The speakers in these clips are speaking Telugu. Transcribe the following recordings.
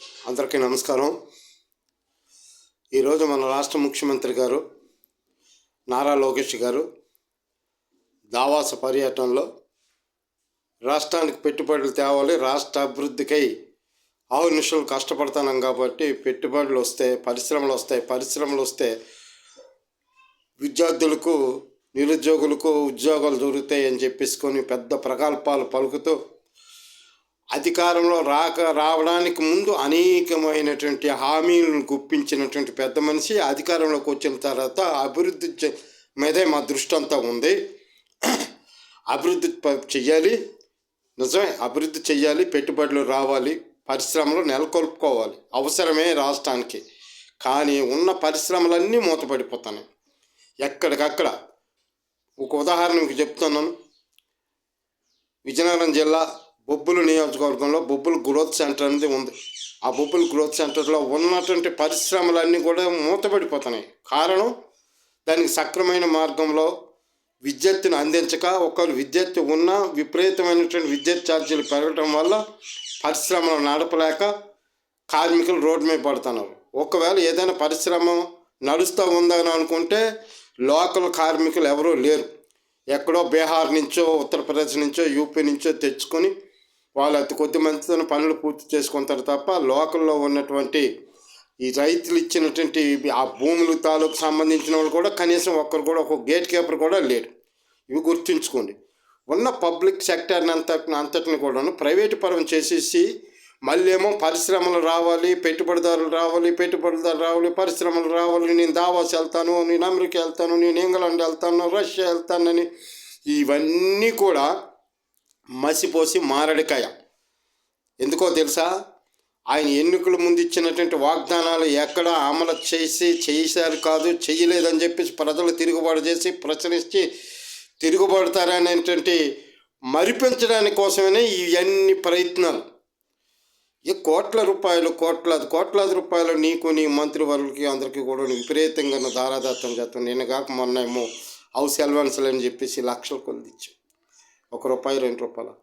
అందరికీ నమస్కారం. ఈరోజు మన రాష్ట్ర ముఖ్యమంత్రి గారు నారా లోకేష్ గారు దావాస పర్యటనలో రాష్ట్రానికి పెట్టుబడులు తేవాలి రాష్ట్ర అభివృద్ధికై ఆవు నిమిషాలు కష్టపడుతున్నాం కాబట్టి పెట్టుబడులు వస్తే పరిశ్రమలు వస్తాయి పరిశ్రమలు వస్తే విద్యార్థులకు నిరుద్యోగులకు ఉద్యోగాలు దొరుకుతాయి అని చెప్పేసుకొని పెద్ద ప్రకల్పాలు పలుకుతూ అధికారంలో రాక రావడానికి ముందు అనేకమైనటువంటి హామీలను గుప్పించినటువంటి పెద్ద మనిషి అధికారంలోకి వచ్చిన తర్వాత అభివృద్ధి చే- మీదే మా దృష్టి అంతా ఉంది. అభివృద్ధి చెయ్యాలి. నిజమే అభివృద్ధి చెయ్యాలి పెట్టుబడులు రావాలి పరిశ్రమలు నెలకొల్పుకోవాలి. అవసరమే రాష్ట్రానికి. కానీ ఉన్న పరిశ్రమలన్నీ మూతపడిపోతున్నాయి. ఎక్కడికక్కడ. ఒక ఉదాహరణ మీకు చెప్తున్నాను. విజయనగరం జిల్లా బొబ్బులు నియోజకవర్గంలో బొబ్బులు గ్రోత్ సెంటర్ అనేది ఉంది. ఆ బొబ్బులు గ్రోత్ సెంటర్లో ఉన్నటువంటి పరిశ్రమలన్నీ కూడా మూతపడిపోతున్నాయి. కారణం దానికి సక్రమైన మార్గంలో విద్యుత్తును అందించక ఒకరు విద్యుత్ ఉన్న విపరీతమైనటువంటి విద్యుత్ ఛార్జీలు పెరగటం వల్ల పరిశ్రమలు నడపలేక కార్మికులు రోడ్డు మీద పడుతున్నారు. ఒకవేళ ఏదైనా పరిశ్రమ నడుస్తూ ఉందని అనుకుంటే లోకల్ కార్మికులు ఎవరూ లేరు. ఎక్కడో బీహార్ నుంచో ఉత్తరప్రదేశ్ నుంచో యూపీ నుంచో తెచ్చుకొని వాళ్ళు అతి కొద్ది మందితో పనులు పూర్తి చేసుకుంటారు తప్ప లోకల్లో ఉన్నటువంటి ఈ రైతులు ఇచ్చినటువంటి ఆ భూములు తాలూకు సంబంధించిన వాళ్ళు కూడా కనీసం ఒక్కరు కూడా ఒక గేట్ కీపర్ కూడా లేడు. ఇవి గుర్తుంచుకోండి. ఉన్న పబ్లిక్ సెక్టర్ని అంత అంతటిని కూడాను ప్రైవేటు పరం చేసేసి మళ్ళీ ఏమో పరిశ్రమలు రావాలి పెట్టుబడిదారులు రావాలి పెట్టుబడిదారులు రావాలి పరిశ్రమలు రావాలి నేను దావాస్ వెళ్తాను నేను అమెరికా వెళ్తాను నేను ఇంగ్లాండ్ వెళ్తాను రష్యా వెళ్తానని ఇవన్నీ కూడా మసిపోసి మారడికాయ. ఎందుకో తెలుసా? ఆయన ఎన్నికల ముందు ఇచ్చినటువంటి వాగ్దానాలు ఎక్కడ అమలు చేసి చేశారు కాదు చేయలేదని చెప్పేసి ప్రజలు తిరుగుబాటు చేసి ప్రశ్నించి తిరుగుబడతారనేటువంటి మరిపించడానికి కోసమే ఇవన్నీ ప్రయత్నాలు. ఈ కోట్ల రూపాయలు కోట్లాది కోట్లాది రూపాయలు నీకు నీ మంత్రి వర్గులకి అందరికీ కూడా విపరీతంగా దారాదత్తం చేస్తాను. నేను కాక మొన్న ఏమో హౌస్ అలవెన్స్లు అని చెప్పేసి లక్షల కొద్ది ఇచ్చాం ఒక రూపాయి రెండు రూపాయలు.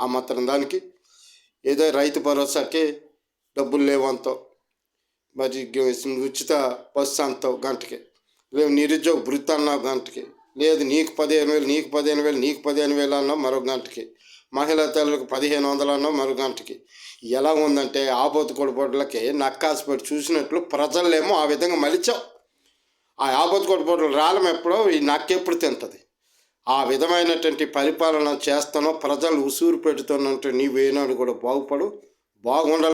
ఆ మాత్రం దానికి ఏదో రైతు భరోసాకి డబ్బులు లేవంతో మరి ఉచిత బస్సు అంతో గంటకి. లేవు నిరుద్యోగ వృత్తి అన్నావు గంటకి. లేదు నీకు పదిహేను వేలు నీకు పదిహేను వేలు నీకు పదిహేను వేలు అన్నావు మరో గంటకి. మహిళా తల్లులకు పదిహేను వందలు అన్నావు మరో గంటకి. ఎలా ఉందంటే ఆపోతు కొడుబొడ్లకి నక్కాసిపడి చూసినట్లు ప్రజలేమో ఆ విధంగా మలిచావు. ఆ ఆపోతు కొడుపోట్లు రాలం ఎప్పుడో ఈ నక్కెప్పుడు తింటుంది. ఆ విధమైనటువంటి పరిపాలన చేస్తానో ప్రజలు ఉసూరు పెడుతున్నట్టు నీవేనాడు కూడా బాగుపడు. బాగుండాలి.